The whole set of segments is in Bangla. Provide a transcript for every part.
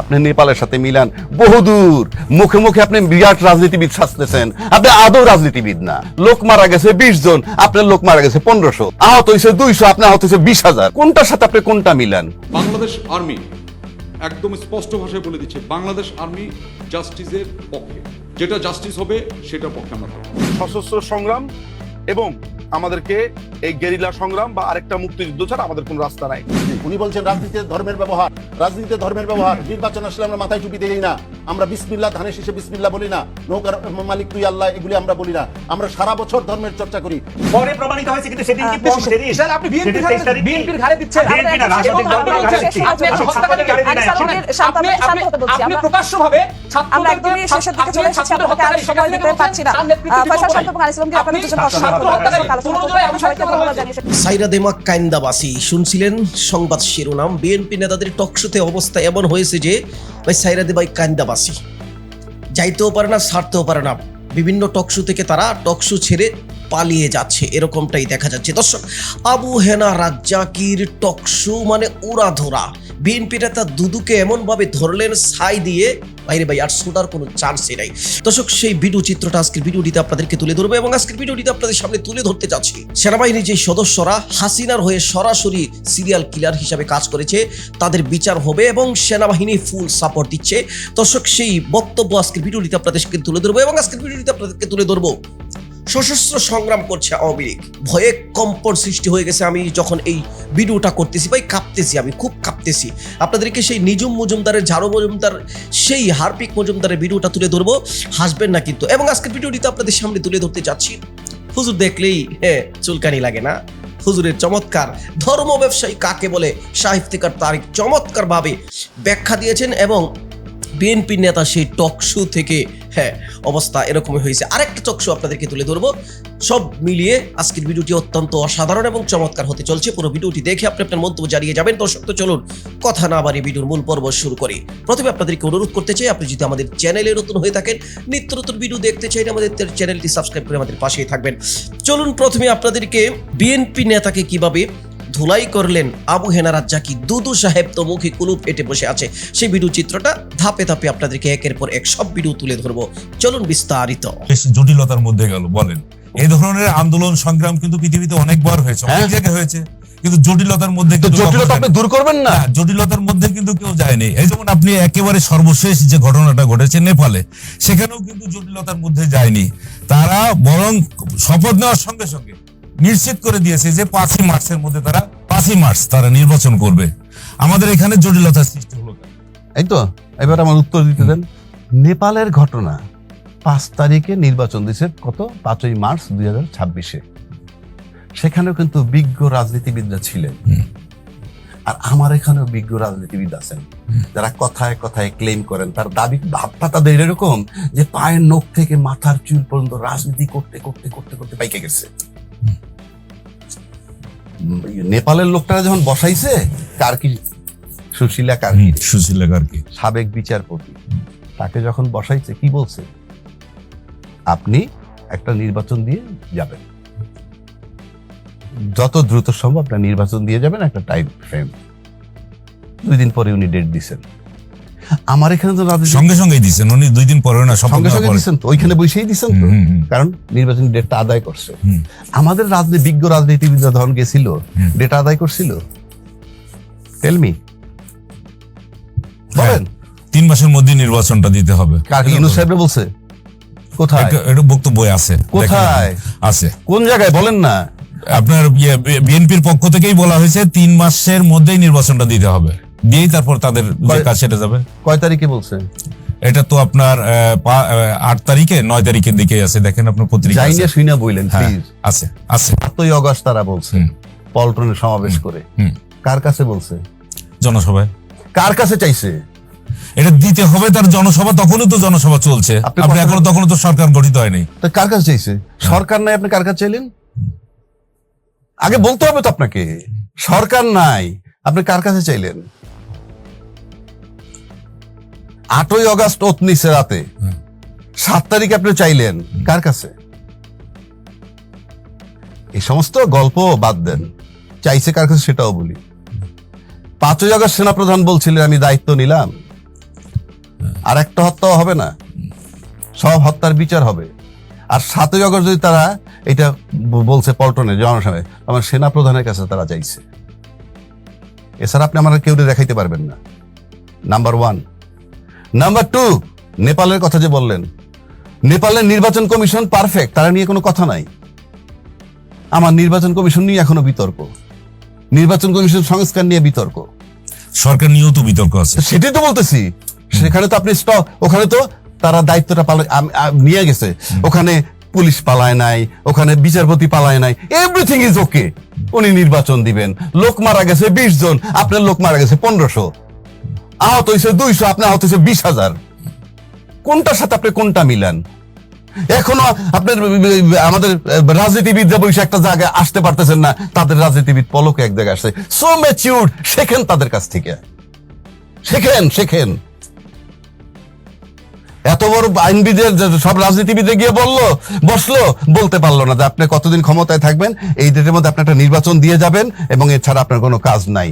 আপনি নেপালের সাথে মিলান। বহুদূর। মুখে মুখে আপনি বিরাট রাজনীতিবিদ সাজতেছেন। আপনি আদৌ রাজনীতিবিদ না। লোক মারা গেছে বিশ জন আপনার লোক মারা গেছে পনেরোশো। আহত হয়েছে দুইশো আপনি আহত হয়েছে বিশ হাজার। কোনটার সাথে আপনি কোনটা মিলান? বাংলাদেশ আর্মি একদম স্পষ্ট ভাষায় বলে দিচ্ছে বাংলাদেশ আর্মি জাস্টিসের পক্ষে। যেটা জাস্টিস হবে সেটা পক্ষে আমরা সশস্ত্র সংগ্রাম এবং আমাদেরকে এই গেরিলা সংগ্রাম বা আরেকটা মুক্তিযুদ্ধ ছাড়া আমাদের কোনো রাস্তা নাই। উনি বলছেন রাজনীতিতে ধর্মের ব্যবহার রাজনীতিতে ধর্মের ব্যবহার। নির্বাচন আসলে আমরা মাথায় টুপি দিই না। আমরা বিসমিল্লাহ ধানের শীষে বিসমিল্লাহ বলি না। নৌকার মালিক তুই আল্লাহ এগুলি আমরা বলি না। আমরা সারা বছর ধর্মের চর্চা করি। পরে প্রমাণিত হয়েছে কিন্তু সেদিন কি সেদিন। স্যার, আপনি কি? বিএনপির ঘাড়ে দিচ্ছেন। রাজনৈতিক আপনি প্রকাশ্যভাবে আমরা একদমই শেষের দিকে চলে এসেছি আমরা তাকে আর সময় দিতে পারছি না। ফয়সাল সাহেব এবং আলিসলামকে আপনাদের দুজন পছন্দ সাইরা দেমা কাইন্দাবাসী শুনছিলেন সংবাদ শিরোনাম? বিএনপি নেতাদের টকশোতে অবস্থা এমন হয়েছে যে ভাই সাইরা দেবাই কাইন্দাবাসী। যাইতেও পারে না ছাড়তেও পারে না। বিভিন্ন টকশো থেকে তারা টকশো ছেড়ে পালিয়ে যাচ্ছে, এরকমটাই দেখা যাচ্ছে। দর্শক, আবু হেনা রাজ্জাকির টকশো মানে উড়াধরা। বিএনপি নেতা দুদুকে এমনভাবে ধরলেন, ছাই দিয়ে, বাইরে ভাই, আর শোনার কোনো চান্সই নাই। দর্শক, সেই ভিডিও চিত্রটা আজকের ভিডিওটিতে আপনাদেরকে তুলে ধরবো এবং আজকের ভিডিওটিতে আপনাদের সামনে তুলে ধরতে চাচ্ছি সেনাবাহিনীর যে সদস্যরা, হাসিনার হয়ে সরাসরি সিরিয়াল কিলার হিসাবে কাজ করেছে, তাদের বিচার হবে এবং সেনাবাহিনী ফুল সাপোর্ট দিচ্ছে। দর্শক, সেই বক্তব্য আজকের ভিডিওটিতে আপনাদেরকে তুলে ধরবো এবং আজকের ভিডিওটিতে আপনাদেরকে তুলে ধরবো সশস্ত্র সংগ্রাম করছে আওয়ামী লীগ। ভয়ে কম্পন সৃষ্টি হয়ে গেছে। আমি যখন এই ভিডিওটা করতেছি, ভাই, কাঁপতেছি আমি, খুব কাঁপতেছি। আপনাদেরকে সেই নিজুম মজুমদারের, ঝাড়ু মজুমদার, সেই হারপিক মজুমদারের ভিডিওটা তুলে ধরবো। হাসবেন না কিন্তু। এবং আজকের ভিডিওটিতে আপনাদের সামনে তুলে ধরতে যাচ্ছি। হুজুর দেখলেই হ্যাঁ চুলকানি লাগে না। হুজুরের চমৎকার ধর্ম ব্যবসায়ী কাকে বলে সাহিত্যিকার তারিক চমৎকার ভাবে ব্যাখ্যা দিয়েছেন এবং বিএনপি নেতা সেই টক শো থেকে হ্যাঁ অবস্থা এরকমই হয়েছে। আরেকটা শো আপনাদেরকে তুলে ধরবো। সব মিলিয়ে আজকের ভিডিওটি অত্যন্ত অসাধারণ এবং চমৎকার হতে চলছে। পুরো ভিডিওটি দেখে আপনি আপনার মন্তব্য জানিয়ে যাবেন। দর্শক, তো চলুন কথা না বাড়িয়ে ভিডিওর মূল পর্ব শুরু করি। প্রথমে আপনাদেরকে অনুরোধ করতে চাই, আপনি যদি আমাদের চ্যানেলে নতুন হয়ে থাকেন, নিত্য নতুন ভিডিও দেখতে চাইলে আমাদের চ্যানেলটি সাবস্ক্রাইব করে আমাদের পাশেই থাকবেন। চলুন প্রথমে আপনাদেরকে বিএনপি নেতাকে কীভাবে ধুলাই করলেন আবু হেনা রাজ্জাকি দুদু সাহেব তো মুখে কুলুপ এটে বসে আছে। সেই ভিডিও চিত্রটা ধাপে ধাপে আপনাদেরকে একের পর এক সব ভিডিও তুলে ধরবো। চলুন বিস্তারিত। বেশ জটিলতার মধ্যে গেল বলেন। এই ধরনের আন্দোলন সংগ্রাম কিন্তু পৃথিবীতে অনেকবার হয়েছে অনেক হ্যাঁ। জায়গায় হয়েছে। কিন্তু জটিলতার মধ্যে জটিলতা আপনি দূর করবেন না? না, জটিলতার মধ্যে কিন্তু কেউ যায়নি। এই যেমন আপনি একেবারে সর্বশেষ যে ঘটনাটা ঘটেছে নেপালে সেখানেও কিন্তু জটিলতার মধ্যে যায়নি। তারা বরং শপথ নেওয়ার সঙ্গে সঙ্গে নিশ্চিত করে দিয়েছে যে পাঁচই মার্চের মধ্যে তারা পাঁচই মার্চ তারা নির্বাচন করবে। আমাদের এখানে জটিলতার সৃষ্টি হলো এই তো এবার আমার উত্তর দিতে দেন। নেপালের ঘটনা পাঁচ তারিখে নির্বাচন দিয়েছে কত? পাঁচই মার্চ দুই হাজার ছাব্বিশে। সেখানেও কিন্তু বিজ্ঞ রাজনীতিবিদরা ছিলেন। আর আমার এখানেও বিজ্ঞ রাজনীতিবিদ আছেন। যারা কথায় কথায় ক্লেম করেন তার দাবি ভাবটা তাদের এরকম যে পায়ের নখ থেকে মাথার চুল পর্যন্ত রাজনীতি করতে করতে করতে করতে পাইকে গেছে। নেপালের লোকটারা যখন বসাইছে কার্কি সুশীলা কার্কি সুশীলা কার্কি সাবেক বিচারপতি তাকে যখন বসাইছে কি বলছে? আপনি একটা নির্বাচন দিয়ে যাবেন। যত দ্রুত সম্ভব আপনার নির্বাচন দিয়ে যাবেন একটা টাইম ফ্রেম দুই দিন পরে উনি ডেট দিছেন। আমার এখানে তো রাজনীতি- সঙ্গে সঙ্গেই দিচ্ছেন উনি দুই দিন পরে না সঙ্গে সঙ্গে। দিচ্ছেন তো ওইখানে বসেই দিচ্ছেন তো। কারণ নির্বাচনী ডেটটা আদায় করছে। আমাদের রাজনীতি বিজ্ঞ রাজনীতিবিদরা ধরন গেছিল। ডেট আদায় করছিল। টেলমি হ্যাঁ, বলেন। তিন মাসের মধ্যে নির্বাচনটা দিতে হবে। সাহেব বলছে। কোথায়? এটা- এটা বক্তব্য আছে কোথায়? আছে। কোন জায়গায়? বলেন না। আপনার বিএনপির পক্ষ থেকেই বলা হয়েছে তিন মাসের মধ্যেই নির্বাচনটা দিতে হবে। দিয়েই তারপর তাদের যে কাজ সেটা যাবে। কয় তারিখে বলছে? এটা তো আপনার আট তারিখে নয় তারিখের দিকে আছে। দেখেন আপনার পত্রিকা যাই আছে। নিয়ে শুই বললেন হ্যাঁ, আছে আছে। সাতই অগস্ট তারা বলছে। পল্টনে সমাবেশ করে। কার কাছে বলছে? জনসভায়। কার কাছে চাইছে? এটা দিতে হবে তার জনসভা তখনই তো জনসভা চলছে। আপনি এখনও তখনও তো সরকার গঠিত হয়নি। তো কার কাছে চাইছে? সরকার নাই আপনি কার কাছে চাইলেন? আগে বলতে হবে তো আপনাকে। সরকার নাই আপনি কার কাছে চাইলেন? আটই অগস্ট ওত নিছে রাতে। সাত তারিখে আপনি চাইলেন কার কাছে? এই সমস্ত গল্প বাদ দেন। চাইছে কার কাছে সেটাও বলি। পাঁচই আগস্ট সেনাপ্রধান বলছিলেন আমি দায়িত্ব নিলাম। আর একটা হত্যাও হবে না। সব হত্যার বিচার হবে। আর সাতই অগস্ট যদি তারা এটা বলছে পল্টনে জনসভায় আমার সেনা প্রধানের কাছে তারা চাইছে। এছাড়া আপনি আমার কেউ দেখাইতে পারবেন না। Number one. নাম্বার টু নেপালের কথা যে বললেন। নেপালের নির্বাচন কমিশন পারফেক্ট তারা নিয়ে কোনো কথা নাই। আমার নির্বাচন কমিশন নিয়ে এখনও বিতর্ক। নির্বাচন কমিশন সংস্কার নিয়ে বিতর্ক। সরকার নিয়েও তো বিতর্ক আছে। সেটাই তো বলতেছি। সেখানে তো আপনি স্টক ওখানে তো তারা দায়িত্বটা পালন নিয়ে গেছে। ওখানে পুলিশ পালায় নাই ওখানে বিচারপতি পালায় নাই এভরিথিং ইজ ওকে উনি নির্বাচন দিবেন। লোক মারা গেছে বিশ জন আপনার লোক মারা গেছে পনেরোশো। আহত হয়েছে দুইশো আপনার আহত হয়েছে বিশ হাজার। কোনটার সাথে আপনি কোনটা মিলান? এখনও আপনার আমাদের রাজনীতিবিদরা বসে একটা জায়গায় আসতে পারতেছেন না, তাদের রাজনীতিবিদ পলকে এক জায়গায় আসছে। সো ম্যাচিউর শেখেন তাদের কাছ থেকে। শেখেন শেখেন। এত বড় আইনবিদের সব রাজনীতিবিদে গিয়ে বলল, বসল, বলতে পারল না যে আপনি কতদিন ক্ষমতায় থাকবেন, এই ডেটের মধ্যে আপনি একটা নির্বাচন দিয়ে যাবেন এবং এছাড়া আপনার কোনো কাজ নাই।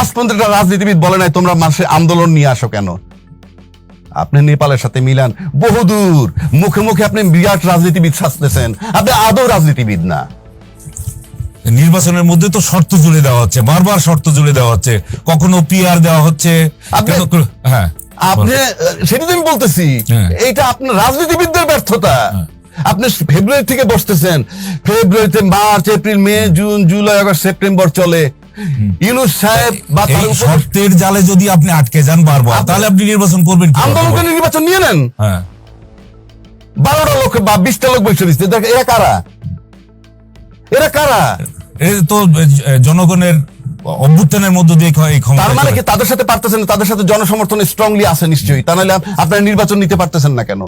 আজ পর্যন্ত একটা রাজনীতিবিদ বলে নাই তোমরা মানুষের আন্দোলন নিয়ে আসো কেন? আপনি নেপালের সাথে মিলান। বহুদূর মুখে মুখে আপনি বিরাট রাজনীতিবিদ সাজতেছেন। আপনি আদৌ রাজনীতিবিদ না। নির্বাচনের মধ্যে তো শর্ত জুড়ে দেওয়া হচ্ছে বারবার শর্ত জুড়ে দেওয়া হচ্ছে। কখনো পিআর দেওয়া হচ্ছে হ্যাঁ আপনি সেটা তো আমি বলতেছি। হ্যাঁ। এইটা আপনার রাজনীতিবিদদের ব্যর্থতা। আপনি ফেব্রুয়ারি থেকে বসতেছেন। ফেব্রুয়ারিতে March April May June July August September চলে। ইউনুস সাহেব বা তার শর্তের জালে যদি আপনি আটকে যান বারবার তাহলে আপনি নির্বাচন করবেন কি আন্দোলন করে নির্বাচন নিয়ে নেন। হ্যাঁ। বারোটা লোক বা বিশটা লোক বসে দিচ্ছে দেখ এরা কারা? এরা কারা? এই তো জনগণের অভ্যুত্থানের মধ্য দিয়ে তার মানে কি তাদের সাথে পারতেছেন তাদের সাথে জনসমর্থন স্ট্রংলি আছে নিশ্চয়ই। তা নাহলে আপনারা নির্বাচন নিতে পারতেছেন না কেন?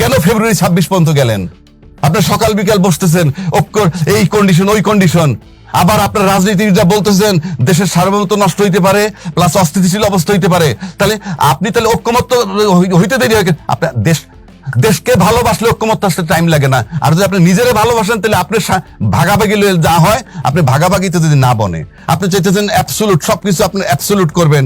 কেন ফেব্রুয়ারি ছাব্বিশ পর্যন্ত গেলেন? আপনার সকাল বিকাল বসতেছেন অক্ষর এই কন্ডিশন ওই কন্ডিশন আবার আপনার রাজনীতিবিদরা বলতেছেন, দেশের সার্বভৌমত্ব নষ্ট হইতে পারে প্লাস অস্থিতিশীল অবস্থা হইতে পারে। তাহলে আপনি তাহলে ঐক্যমত্য হইতে দেরি হয় আপনার দেশ, দেশকে ভালোবাসলে ঐক্যমত্য আসতে টাইম লাগে না। আর যদি আপনি নিজেরা ভালোবাসেন, তাহলে আপনি ভাগাভাগি যা হয়, আপনি ভাগাভাগিতে যদি না বনে। আপনি চাইতেছেন অ্যাবসোলুট সবকিছু আপনি অ্যাপসুলুট করবেন।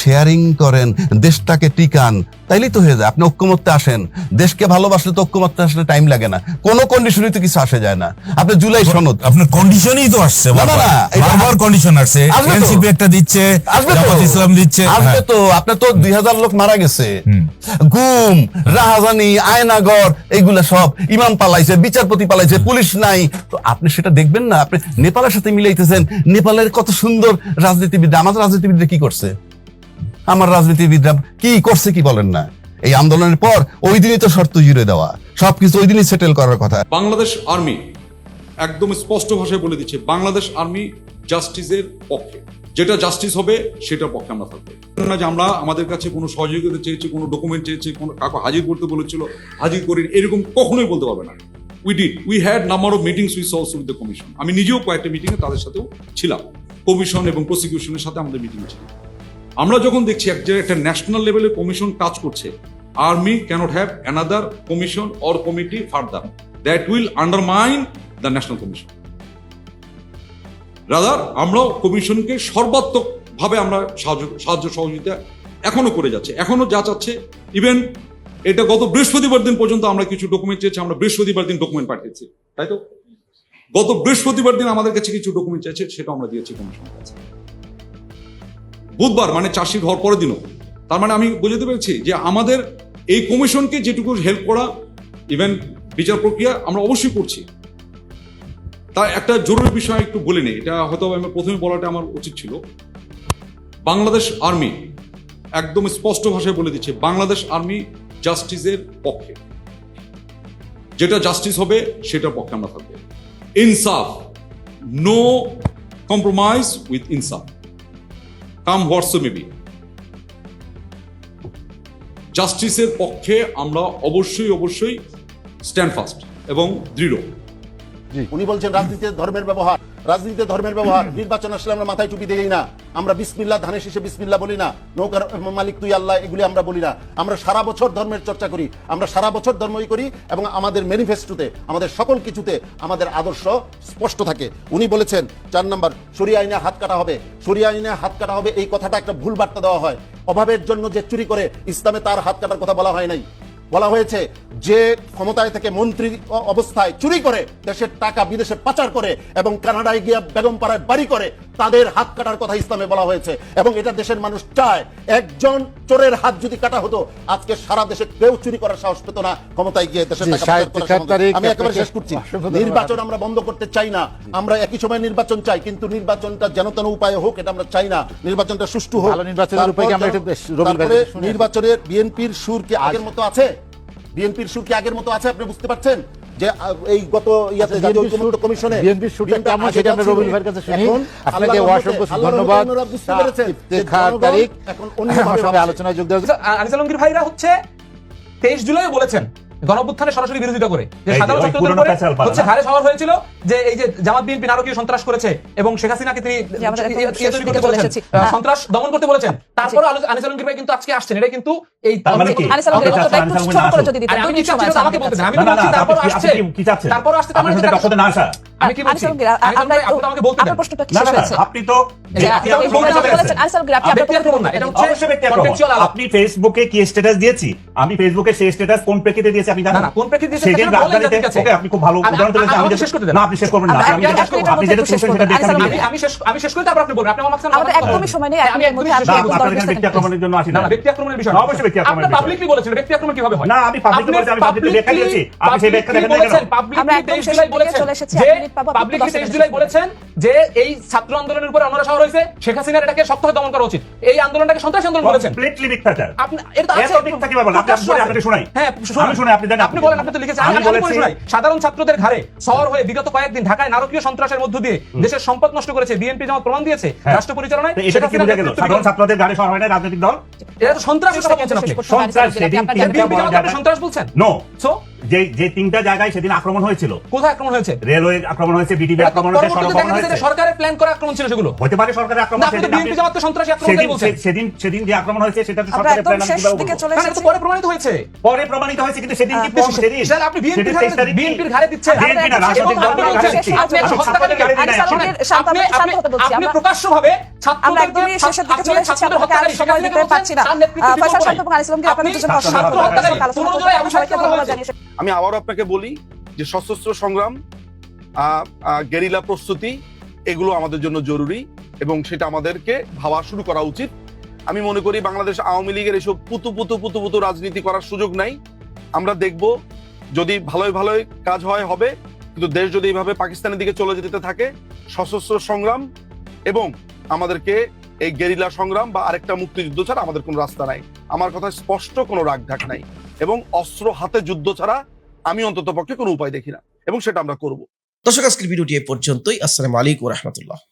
শেয়ারিং করেন দেশটাকে টিকান। তাইলেই তো হয়ে যায় আপনি ঐক্যমত্যে আসেন। দেশকে ভালোবাসলে তো ঐক্যমত্যে আসলে টাইম লাগে না। কোনো কন্ডিশনই তো কিছু আসে যায় না। আপনি জুলাই সনদ। আপনার কন্ডিশনই তো আসছে না, না, বারবার। কন্ডিশন আসছে। এনসিপি একটা দিচ্ছে জামাত ইসলাম দিচ্ছে আসবে হ্যাঁ। তো। তো দুই হাজার লোক মারা গেছে। গুম রাহাজানি আয়নাগর এইগুলা সব। ইমাম পালাইছে বিচারপতি পালাইছে পুলিশ নাই। তো আপনি সেটা দেখবেন না? আপনি নেপালের সাথে মিলাইতেছেন। নেপালের কত সুন্দর রাজনীতিবিদ আমাদের রাজনীতিবিদরা কি করছে? আমার রাজনীতিবিদরা কি করছে কি বলেন না? এই আন্দোলনের পর ওই দিনই তো শর্ত জুড়ে দেওয়া। সবকিছু ওই দিনই সেটেল করার কথা। বাংলাদেশ আর্মি একদম স্পষ্ট ভাষায় বলে দিচ্ছে, বাংলাদেশ আর্মি জাস্টিসের পক্ষে। যেটা জাস্টিস হবে, সেটার পক্ষে আমরা থাকব। না যে আমরা আমাদের কাছে কোনো সহযোগিতা চেয়েছি, কোনো ডকুমেন্ট চেয়েছি, কোনো কাউকে হাজির করতে বলেছিল, হাজির করি এরকম কখনোই বলতে পারবে না। We did we had number of meetings with also with the commission আমি নিজেও কয়েকটা মিটিংয়ে তাদের সাথেও ছিলাম। কমিশন এবং প্রসিকিউশনের সাথে আমাদের মিটিং ছিল। আমরা যখন দেখছি এক যে একটা ন্যাশনাল লেভেলে কমিশন কাজ করছে army cannot have another commission or committee further that will undermine the national commission rather আমরাও কমিশনকে সর্বাত্মক ভাবে আমরা সাহায্য সাহায্য সহযোগিতা এখনও করে যাচ্ছে। এখনও যা চাচ্ছে ইভেন এটা গত বৃহস্পতিবার দিন পর্যন্ত আমরা কিছু ডকুমেন্ট চেয়েছি, আমরা বৃহস্পতিবার দিন ডকুমেন্ট পাঠিয়েছি। তাই তো? গত বৃহস্পতিবার দিন আমাদের কাছে কিছু ডকুমেন্ট চাইছে, সেটা আমরা দিয়েছি কমিশনের কাছে। বুধবার মানে চাষির হওয়ার পরের দিনও। তার মানে আমি বুঝতে পেরেছি যে আমাদের এই কমিশনকে যেটুকু হেল্প করা ইভেন বিচার প্রক্রিয়া আমরা অবশ্যই করছি। তার একটা জরুরি বিষয় একটু বলে নেই, এটা হয়তো আমি প্রথমে বলাটা আমার উচিত ছিল। বাংলাদেশ আর্মি, একদম স্পষ্ট ভাষায় বলে দিচ্ছে, বাংলাদেশ আর্মি জাস্টিসের পক্ষে। যেটা জাস্টিস হবে সেটার পক্ষে আমরা থাকব। ইনসাফ নো কম্প্রোমাইজ উইথ ইনসাফ। Come what maybe. জাস্টিসের পক্ষে আমরা অবশ্যই অবশ্যই স্ট্যান্ড ফাস্ট এবং দৃঢ়। উনি বলছেন রাজনীতিতে ধর্মের ব্যবহার। রাজনীতিতে ধর্মের ব্যবহার, নির্বাচন আসলে আমরা মাথায় টুপি দেই না। আমরা বিসমিল্লাহ, ধানের শীষে বিসমিল্লাহ বলি না। নৌকার মালিক তুই আল্লাহ, এগুলি আমরা বলি না। আমরা সারা বছর ধর্মের চর্চা করি, আমরা সারা বছর ধর্মই করি এবং আমাদের ম্যানিফেস্টোতে আমাদের সকল কিছুতে আমাদের আদর্শ স্পষ্ট থাকে। উনি বলেছেন, চার নম্বর, সরিয়া আইনে হাত কাটা হবে। সরিয়া আইনে হাত কাটা হবে, এই কথাটা একটা ভুল বার্তা দেওয়া হয়। অভাবের জন্য যে চুরি করে, ইসলামে তার হাত কাটার কথা বলা হয় নাই। বলা হয়েছে যে ক্ষমতায় থেকে মন্ত্রী অবস্থায় চুরি করে দেশের টাকা বিদেশে পাচার করে এবং কানাডায় গিয়ে বেগম পাড়ায় বাড়ি করে তাদের হাত কাটার কথা ইসলামে বলা হয়েছে। এবং এটা দেশের মানুষ চায়। একজন চোরের হাত যদি কাটা হতো আজকে সারা দেশে কেউ চুরি করার সাহস পেত না। ক্ষমতায় গিয়ে দেশের আমি একেবারে শেষ করছি। নির্বাচন আমরা বন্ধ করতে চাই না। আমরা একই সময় নির্বাচন চাই কিন্তু নির্বাচনটা যেন তেন উপায়ে হোক এটা আমরা চাই না। নির্বাচনটা সুষ্ঠু হোক। নির্বাচনের বিএনপির সুর কি আগের মতো আছে? বিএনপির সুর কি আগের মতো আছে আপনি বুঝতে পারছেন? যে এই গত ইয়াতে আচ্ছা, জাতীয় ঐক্যমত্য কমিশনে BNP শুটিং কেমন সেটা আমরা ভাইয়ের কাছে শুনি। আপনাকে অসংখ্য ধন্যবাদ। ইফতেখার জনগণ এখন অন্য অন্যভাবে আলোচনায় যোগ দেওয়া আনিস আলমগীর ভাইরা হচ্ছে তেইশ জুলাই বলেছেন গণঅভ্যুত্থানের সরাসরি বিরোধিতা করে। যে সাধারণ ছাত্রদের উপরে হচ্ছে হারে সওয়ার হয়েছিল যে এই যে জামাত বিএনপি নারকীয় সন্ত্রাস করেছে এবং শেখ হাসিনাকে তিনি ইয়ে- হ্যাঁ। সন্ত্রাস দমন করতে বলেছেন। তারপর আনিস আলমগীর ভাই কিন্তু আজকে আসছেন। এটা কিন্তু এই মানে আমি আমাকে বলতে তারপর আসছে কি তারপর আসছে মানে সাথে এটা কার সাথে না আসা? আমি কি আমাকে বলতে। আপনি তো আপনি আমার ফেসবুকে কি স্ট্যাটাস দিয়েছি। আমি ফেসবুকে সেই স্ট্যাটাস কোন প্রেক্ষিতে দিয়েছি আপনি জানেন? না, কোন প্রেক্ষিতে সেদিন। ওকে আপনি খুব ভালো উদাহরণ আমি- শেষ করতে না আপনি শেষ করবেন না। আমি- আপনি আমি- যেটা এক মিনিটের আপনি যেটা একটু সেটা দেখে আমি আমি আমি শেষ আমি শেষ করে তারপর আপনি বলবেন। আপনি আমার মাঝখানে আমাদের একদমই সময় নেই, আমি একদমই মধ্যে শেষ আপনি না, করব। একদম আপনার এখানে ব্যক্তি আক্রমণের জন্য আসি না না না ব্যক্তি আক্রমণের বিষয়। অবশ্যই ব্যক্তি আপনি পাবলিকলি বলেছেন ব্যক্তি আক্রমণ কীভাবে হয়? না, আমি publicly বলেছি, আমি publicly ব্যাখ্যা দিয়েছি। আপনি সেই ব্যাখ্যা দেখেন। নাই কেন? আমরা একদম শেষের দিকে চলে এসেছি, এক মিনিট পাবো, আপনি পাবলিকলি দশ তেইশ সেকেন্ড জুলাই বলেছেন যে এই ছাত্র আন্দোলনের উপরে শহর হয়েছে শেখ হাসিনার এটাকে সপ্তাহে দমন করা উচিত। এই আন্দোলনটাকে সন্ত্রাসী আন্দোলন বলেছেন Completely মিথ্যাচার। আপনি এটা তো আছে। এত মিথ্যা বলেন? আপনি- আছে। আপনাকে শোনাই। হ্যাঁ আমি শোনাই, আপনি জানেন। আপনি বলেন আপনি তো লিখেছেন। আমি বলে বলেছি- সাধারণ ছাত্রদের ঘাড়ে শহর হয়ে বিগত কয়েকদিন ঢাকায় নারকীয় সন্ত্রাসের মধ্য দিয়ে দেশের সম্পদ নষ্ট করেছে। বিএনপি যেমন প্রমাণ দিয়েছে হ্যাঁ। রাষ্ট্র পরিচালনায় এটা কি বোঝা গেল? সাধারণ ছাত্রদের গাড়ি শহর হয় না রাজনৈতিক দল? এটা তো সন্ত্রাসের কথা বলছেন আপনি। সন্ত্রাস সেদিন বিএনপি বড় সন্ত্রাস বলছেন? নো সো যে যে তিনটা জায়গায় সেদিন আক্রমণ হয়েছিল। কোথায় আক্রমণ হয়েছে? রেলওয়ে আক্রমণ হয়েছে বিটিভি আক্রমণ হয়েছে সড়ক আক্রমণ হয়েছে। সরকারের প্ল্যান করা আক্রমণ ছিল সেগুলো। হতে পারে সরকারের আক্রমণ সেদিন বিএনপি জামাতকে সন্ত্রাসী আক্রমণ সেদিন বলছেন সেদিন সেদিন যে আক্রমণ হয়েছে সেটা তো সরকারের প্ল্যান না, এটা তো পরে প্রমাণিত হয়েছে। পরে প্রমাণিত হয়েছে কিন্তু সেদিন কি সেদিন স্যার, আপনি তেইশ বিএনপির ঘাড়ে দিচ্ছেন। বিএনপি না, রাজনৈতিক আপনি ঘাড়ে দিচ্ছি। আপনি প্রকাশ্যভাবে ছাত্রদের হত্যাকারী, সবাইকে ধন্যবাদ হয়েছে। আমি আবারও আপনাকে বলি যে সশস্ত্র সংগ্রাম গেরিলা প্রস্তুতি, এগুলো আমাদের জন্য জরুরি এবং সেটা আমাদেরকে ভাবা শুরু করা উচিত। আমি মনে করি বাংলাদেশ আওয়ামী লীগের এসব পুতু পুতু পুতু পুতু রাজনীতি করার সুযোগ নাই। আমরা দেখব যদি ভালোই ভালোই কাজ হয়, হবে। কিন্তু দেশ যদি এইভাবে পাকিস্তানের দিকে চলে যেতে থাকে, সশস্ত্র সংগ্রাম এবং আমাদেরকে এই গেরিলা সংগ্রাম বা আরেকটা মুক্তিযুদ্ধ ছাড়া আমাদের কোনো রাস্তা নাই। আমার কথা স্পষ্ট কোনো রাগঢাক নাই এবং অস্ত্র হাতে যুদ্ধ ছাড়া আমি অন্তত পক্ষে কোনো উপায় দেখি না, এবং সেটা আমরা করব। দর্শক, আজকের ভিডিওটি এ পর্যন্তই। আসসালামু আলাইকুম রহমতুল্লাহ।